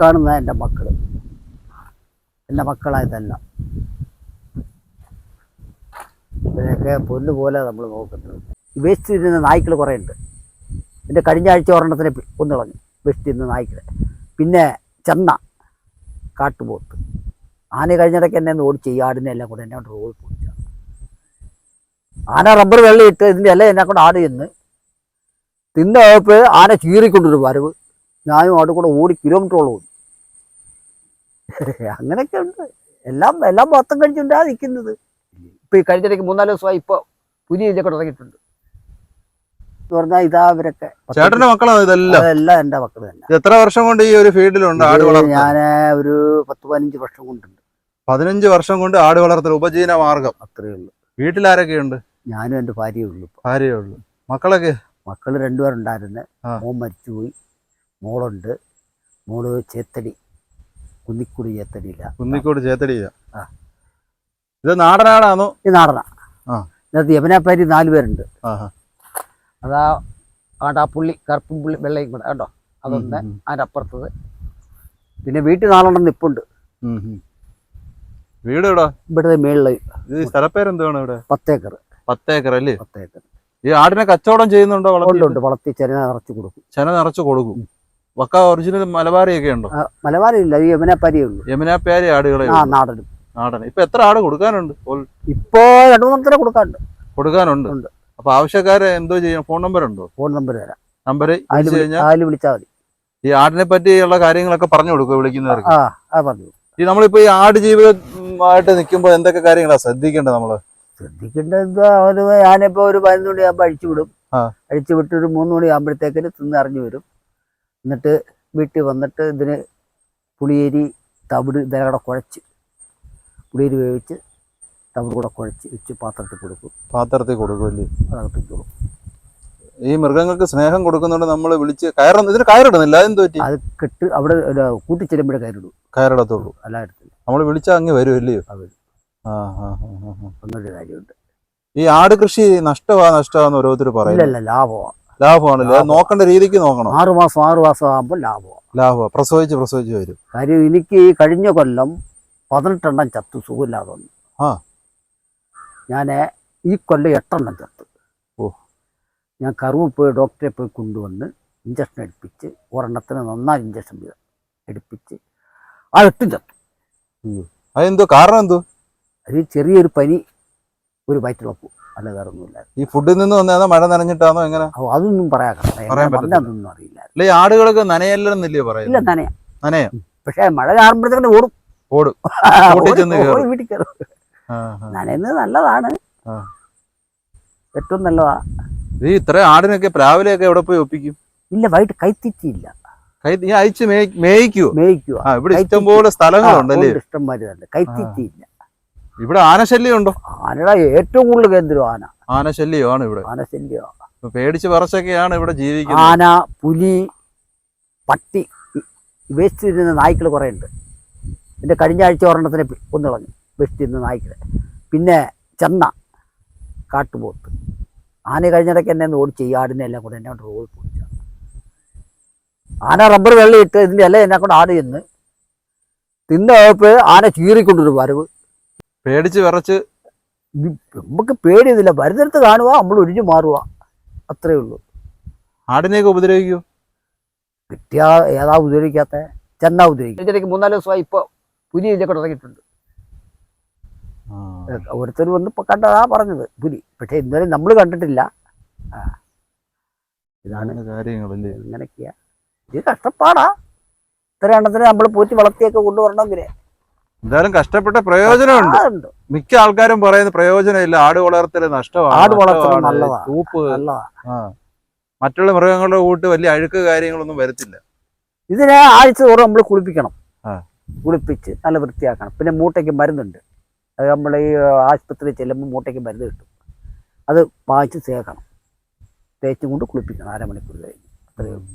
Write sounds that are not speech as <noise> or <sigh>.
കാണുന്ന എന്റെ മക്കൾ എന്റെ മക്കളായതെല്ലാം ഇതിനൊക്കെ പൊന്നു പോലെ നമ്മൾ നോക്കുന്നത് വേസ്റ്റ് തിന്നുന്ന നായ്ക്കൾ കുറേ ഉണ്ട്. എന്റെ കഴിഞ്ഞ ആഴ്ച ഒരെണ്ണത്തിനെ ഒന്നിളഞ്ഞു കൊന്നു കളഞ്ഞു. വേസ്റ്റ് തിന്നുന്ന നായ്ക്കൾ പിന്നെ ചെന്ന കാട്ടുപോത്ത്. ആന കഴിഞ്ഞിടയ്ക്ക് എന്നെ ഒന്ന് ഓടിച്ച് ഈ ആടിനെ എല്ലാം കൂടെ എന്നെ കൊണ്ട് റോഡ് പൊടിച്ചു ആന റബ്ബർ വെള്ളയിട്ട് ഇതിന്റെ എല്ലാം എന്നെ കൊണ്ട് ആട് ചെന്ന് തിന്നപ്പോൾ ആന ചീറിക്കൊണ്ടൊരു വരവ്. ഞാനും അവിടെ കൂടെ ഓടി കിലോമീറ്ററോളം ഓടി. <laughs> അങ്ങനെയൊക്കെ ഉണ്ട്. എല്ലാം എല്ലാം മൊത്തം കഴിച്ചുകൊണ്ടാണ് നിൽക്കുന്നത് ഇപ്പൊ ഈ കഴിഞ്ഞിടയ്ക്ക് മൂന്നാൽ ദിവസമായി ഇപ്പൊ പുതിയ ഇതൊക്കെ തുടങ്ങിയിട്ടുണ്ട് എന്ന് പറഞ്ഞാൽ ഇതാ ഇവരൊക്കെ. ചേട്ടന്റെ മക്കളാണ് ഇതെല്ലാം? അതെല്ലാം എന്റെ മക്കൾ തന്നെ. ഇത് എത്ര വർഷം കൊണ്ട് ഈ ഒരു ഫീൽഡിലുണ്ട് ആട് വളർത്തൽ? ഞാൻ ഒരു പത്ത് പതിനഞ്ച് വർഷം കൊണ്ടുണ്ട്. പതിനഞ്ച് വർഷം കൊണ്ട് ആട് വളർത്തൽ ഉപജീവന മാർഗം. അത്രയേ ഉള്ളൂ. വീട്ടിലാരൊക്കെയുണ്ട് ഞാനും എന്റെ ഭാര്യയേ ഉള്ളൂ ഇപ്പൊ. ഭാര്യയേ ഉള്ളൂ. മക്കളൊക്കെ? മക്കൾ രണ്ടുപേരുണ്ടായിരുന്നു. ആ. മോൻ മരിച്ചുപോയി. മോളുണ്ട്. മോൾ ചേത്തടി. കുന്നിക്കുടി ചേത്തടിയില്ല. കുന്നിക്കോട് ചേത്തടിയില്ല. ആ. ഇത് നാടനാടാണോ ഈ നാടന. ആ. ഇതിനകത്ത് യമുനാപ്പാരി നാല് പേരുണ്ട്. അതാ ആണ്ടാ പുള്ളി കറുപ്പും പുള്ളി വെള്ളയും കൂടെ കേട്ടോ അതൊന്ന് അതിന്റെ അപ്പുറത്തത് പിന്നെ വീട്ടിൽ നാലെണ്ണം നിപ്പുണ്ട്. ഉം, ഉം. വീട് എവിടാ? ഇവിടുത്തെ മേളിൽ ഇത് ഈ സ്ഥലപ്പേരെന്താണ് ഇവിടെ? പത്തേക്കർ. പത്തേക്കർ അല്ലേ? പത്തേക്കർ. ഈ ആടിനെ കച്ചവടം ചെയ്യുന്നുണ്ടോ? ഉണ്ട് വളർത്തി ഉണ്ട്. വളർത്തി ചെന നിറച്ച് കൊടുക്കും. ചെന നിറച്ച് കൊടുക്കും. വക്ക ഒറിജിനൽ മലബാറിയൊക്കെ ഉണ്ടോ? മലബാറി ഇല്ല ഈ യമുനാപ്പാരിയേ ഉള്ളൂ. യമുനാപ്യാരി ആടുകളെ ആ ഉള്ളൂ. നാടനും നാടൻ. ഇപ്പൊ എത്ര ആട് കൊടുക്കാനുണ്ട്? ഇപ്പോ രണ്ടു മൂന്നെണ്ണത്തിനെ കൊടുക്കാനുണ്ട്. കൊടുക്കാനുണ്ട്. അപ്പൊ ആവശ്യക്കാരെ എന്തോ ചെയ്യണം? ഫോൺ നമ്പർ ഉണ്ടോ? ഫോൺ നമ്പർ തരാം. നമ്പർ അതിൽ വിളിച്ചാൽ മതി. ഈ ആടിനെ പറ്റിയുള്ള കാര്യങ്ങളൊക്കെ പറഞ്ഞു കൊടുക്കുക വിളിക്കുന്നവർക്ക്? ആ ആ പറഞ്ഞു ഈ നമ്മളിപ്പോ ഈ ആട് ജീവിതമായിട്ട് നിൽക്കുമ്പോൾ എന്തൊക്കെ കാര്യങ്ങളാ ശ്രദ്ധിക്കേണ്ടത് നമ്മൾ? ശ്രദ്ധിക്കേണ്ടത് എന്താ ഞാനിപ്പോ ഒരു പതിനൊന്ന് മണിയാകുമ്പോ അഴിച്ചു വിടും. ആ. അഴിച്ചു വിട്ട് ഒരു മൂന്ന് മണിയാകുമ്പോഴത്തേക്കിന് തിന്ന് അറിഞ്ഞു വരും. എന്നിട്ട് വീട്ടിൽ വന്നിട്ട് ഇതിന് പുളിയേരി തവിട് ഇതെല്ലാം കൂടെ കുഴച്ച് പുളിയേരി വേവിച്ച് തവിട് കൂടെ കുഴച്ച് വെച്ച് പാത്രത്തിൽ കൊടുക്കും. പാത്രത്തിൽ കൊടുക്കുമല്ലേ അതകത്തേക്ക് കൊടുക്കും. ഈ മൃഗങ്ങൾക്ക് സ്നേഹം കൊടുക്കുന്നുണ്ട് നമ്മൾ വിളിച്ച് കയറുന്ന ഇതിന് കയറിടുന്നില്ല. അതെന്ത് പറ്റി? അത് കെട്ട് അവിടെ കൂട്ടിച്ചെല്ലുമ്പോഴേ കയറിടും. കയറിടത്തുള്ളൂ. എല്ലായിടത്തിലും നമ്മൾ വിളിച്ചാൽ അങ്ങ് വരും അല്ലയോ ആ. ആ ആ ആ, കാര്യമുണ്ട്. ഈ ആട് കൃഷി നഷ്ടമാ നഷ്ടമാന്ന് ഓരോരുത്തർ ഇല്ല ഇല്ല ലാഭമാണ് ലാഭമാണല്ലേ? നോക്കേണ്ട രീതിക്ക് നോക്കണം. ആറു മാസം ആറു മാസം ആകുമ്പോൾ ലാഭമാണ് ലാഭമാണ് പ്രസവിച്ച് പ്രസവിച്ച് വരും. കാര്യം എനിക്ക് ഈ കഴിഞ്ഞ കൊല്ലം പതിനെട്ടെണ്ണം ചത്തു സുഖമില്ലാതെ വന്നു. ആ. ഞാൻ ഈ കൊല്ലം എട്ടെണ്ണം ചത്തു. ഓ. ഞാൻ കറുവ് പോയി ഡോക്ടറെ പോയി കൊണ്ടുവന്ന് ഇഞ്ചക്ഷൻ എടുപ്പിച്ച് ഒരെണ്ണത്തിന് നന്നായി ഇഞ്ചക്ഷൻ എടുപ്പിച്ച് ആ എട്ടും ചത്തു. അതെന്തോ? കാരണം എന്തോ? അത് ചെറിയൊരു പനി ഒരു വയറ്റിളപ്പു അല്ല വേറെ ഒന്നുമില്ല ഈ ഫുഡിൽ നിന്ന് വന്നതാണോ? മഴ നനഞ്ഞിട്ടാണോ? എങ്ങനെ? അതൊന്നും പറയാൻ. അറിയില്ല. അല്ലെ ആടുകളൊക്കെ ആടുകൾക്ക് നനയല്ലെന്നില്ലയോ ഇല്ല നനയാ. നനയാ? പക്ഷേ മഴ കാണുമ്പോഴത്തേക്കും ഓടും. ഓടും. <laughs> വീട്ടിൽ കയറും. നനയുന്നത് നല്ലതാണ്. ഏറ്റവും നല്ലതാ. ഈ ഇത്ര ആടിനൊക്കെ രാവിലെയൊക്കെ എവിടെ പോയി ഒപ്പിക്കും? ഇല്ല വൈകിട്ട് കൈത്തിറ്റിയില്ല. അയച്ച് മേയ്- മേയ്ക്കുവോ? ആ ഇവിടെ. ഇഷ്ടംപോലെ സ്ഥലങ്ങളുണ്ടല്ലേ? ഇഷ്ടംമാര് തന്നെ കൈത്തിറ്റിയില്ല. ഇവിടെ ആനശല്യം ഉണ്ടോ ആനയുടെ ഏറ്റവും കൂടുതൽ കേന്ദ്രം ആന. ആനശല്യമാണ് ഇവിടെ. ആനശല്യം. പേടിച്ച് പറച്ചൊക്കെയാണ് ഇവിടെ ജീവിക്കുന്നത്. ആന പുലി പട്ടി വേസ്റ്റ് തിന്നുന്ന നായ്ക്കൾ കുറേ ഉണ്ട് എന്റെ കഴിഞ്ഞ ആഴ്ച ഒരെണ്ണത്തിനെ പി- വേസ്റ്റിരുന്ന നായ്ക്കൾ പിന്നെ ചെന്ന കാട്ടുപോത്ത്. ആന കഴിഞ്ഞിടയ്ക്ക് എന്നെ ഒന്ന് ഓടിച്ച് ഈ ആടിനെ എല്ലാം കൂടെ എന്നെ കൊണ്ട് റോഡ് പോയി ആന റബ്ബർ വെള്ളം ഇട്ട് ഇതിന്റെ എല്ലാം എന്നെ കൊണ്ട് ആട് ചെന്ന് തിന്നപ്പോൾ ആന ചീറിക്കൊണ്ടൊരു വരവ്. പേടിച്ച് വിറച്ച് നമുക്ക് പേടിയൊന്നുമില്ല. വരുന്നിടത്ത് കാണുക നമ്മൾ ഒഴിഞ്ഞു മാറുക അത്രേ ഉള്ളൂ. ആടിനെയൊക്കെ ഉപദ്രവിക്കൂ? കിട്ടിയ ഏതാ ഉപദ്രവിക്കാത്ത? ചെന്നാ ഉപദ്രവിക്കും. ഇതിലേക്ക് മൂന്നാൽ ദിവസമായി ഇപ്പോൾ പുലി ഇതൊക്കെ തുടങ്ങിയിട്ടുണ്ട്. ഓരോരുത്തർ വന്ന് ഇപ്പം കണ്ടതാ പറഞ്ഞത്. പുലി. പക്ഷേ ഇന്നലെ നമ്മൾ കണ്ടിട്ടില്ല. ആ. ഇതാണ് കാര്യങ്ങൾ കാര്യങ്ങളല്ലേ? ഇങ്ങനെയൊക്കെയാ. ഇത് കഷ്ടപ്പാടാ. ഇത്ര എണ്ണത്തിന് നമ്മൾ പോറ്റി വളർത്തിയൊക്കെ കൊണ്ടുവരണമെങ്കിലേ. എന്തായാലും കഷ്ടപ്പെട്ട പ്രയോജനമുണ്ട്. മിക്ക ആൾക്കാരും പറയുന്ന പ്രയോജനമില്ല. ആട് വളർത്തൽ നഷ്ടമാണ്. ആട് വളർത്തൽ. തൂപ്പ്. മറ്റുള്ള മൃഗങ്ങളുടെ കൂട്ട് വലിയ അഴുക്ക് കാര്യങ്ങളൊന്നും വരത്തില്ല. ഇതിനെ ആഴ്ച തോറും നമ്മൾ കുളിപ്പിക്കണം. കുളിപ്പിച്ച് നല്ല വൃത്തിയാക്കണം. പിന്നെ മൂട്ടയ്ക്ക് മരുന്നുണ്ട്. അത് നമ്മൾ ഈ ആശുപത്രിയിൽ ചെല്ലുമ്പോൾ മൂട്ടയ്ക്ക് മരുന്ന് കിട്ടും. അത് വാങ്ങിച്ച് തേക്കണം തേച്ചും കൊണ്ട് കുളിപ്പിക്കണം. അരമണിക്കൂർ കഴിഞ്ഞ്. അത്രയേ ഉള്ളൂ.